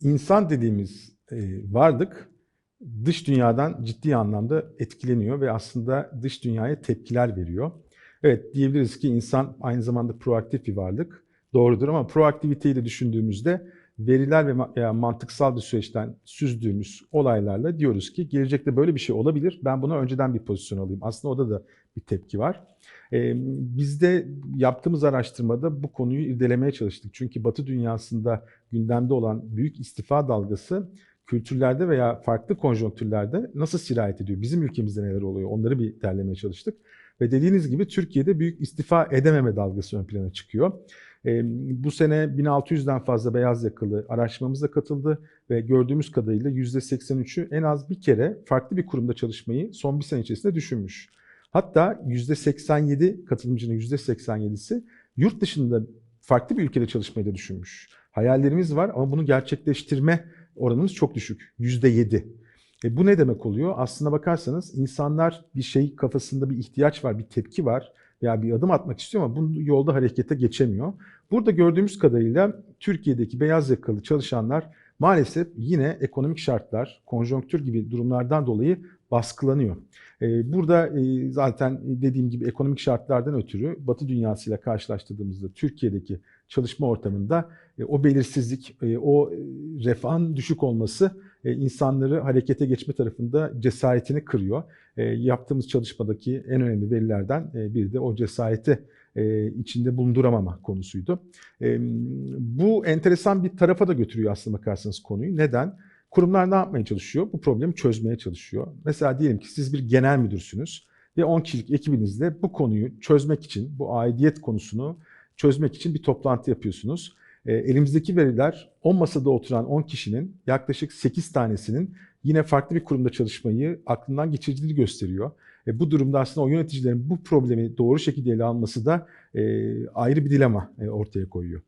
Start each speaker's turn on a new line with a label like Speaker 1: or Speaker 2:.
Speaker 1: insan dediğimiz e, varlık dış dünyadan ciddi anlamda etkileniyor ve aslında dış dünyaya tepkiler veriyor. Evet diyebiliriz ki insan aynı zamanda proaktif bir varlık. Doğrudur ama proaktiviteyi de düşündüğümüzde veriler ve mantıksal bir süreçten süzdüğümüz olaylarla diyoruz ki gelecekte böyle bir şey olabilir. Ben buna önceden bir pozisyon alayım. Aslında orada da bir tepki var. Ee, biz de yaptığımız araştırmada bu konuyu irdelemeye çalıştık. Çünkü Batı dünyasında gündemde olan büyük istifa dalgası kültürlerde veya farklı konjonktürlerde nasıl sirayet ediyor? Bizim ülkemizde neler oluyor? Onları bir derlemeye çalıştık. Ve dediğiniz gibi Türkiye'de büyük istifa edememe dalgası ön plana çıkıyor. Bu sene 1600'den fazla beyaz yakalı araştırmamıza katıldı ve gördüğümüz kadarıyla %83'ü en az bir kere farklı bir kurumda çalışmayı son bir sene içerisinde düşünmüş. Hatta %87 katılımcının %87'si yurt dışında farklı bir ülkede çalışmayı da düşünmüş. Hayallerimiz var ama bunu gerçekleştirme oranımız çok düşük. %7. E bu ne demek oluyor? Aslına bakarsanız insanlar bir şey kafasında bir ihtiyaç var, bir tepki var veya bir adım atmak istiyor ama bu yolda harekete geçemiyor. Burada gördüğümüz kadarıyla Türkiye'deki beyaz yakalı çalışanlar maalesef yine ekonomik şartlar, konjonktür gibi durumlardan dolayı baskılanıyor. Ee, Burada e, zaten dediğim gibi ekonomik şartlardan ötürü Batı dünyasıyla karşılaştırdığımızda Türkiye'deki çalışma ortamında e, o belirsizlik, e, o refahın düşük olması insanları harekete geçme tarafında cesaretini kırıyor. E, Yaptığımız çalışmadaki en önemli verilerden e, biri de o cesareti e, içinde bulunduramama konusuydu. E, Bu enteresan bir tarafa da götürüyor aslında bakarsanız konuyu. Neden? Kurumlar ne yapmaya çalışıyor? Bu problemi çözmeye çalışıyor. Mesela diyelim ki siz bir genel müdürsünüz ve 10 kişilik ekibinizle bu konuyu çözmek için, bu aidiyet konusunu çözmek için bir toplantı yapıyorsunuz. E, elimizdeki veriler 10 masada oturan 10 kişinin yaklaşık 8 tanesinin yine farklı bir kurumda çalışmayı aklından geçirdiğini gösteriyor. E, bu durumda aslında o yöneticilerin bu problemi doğru şekilde ele alması da e, ayrı bir dilema e, ortaya koyuyor.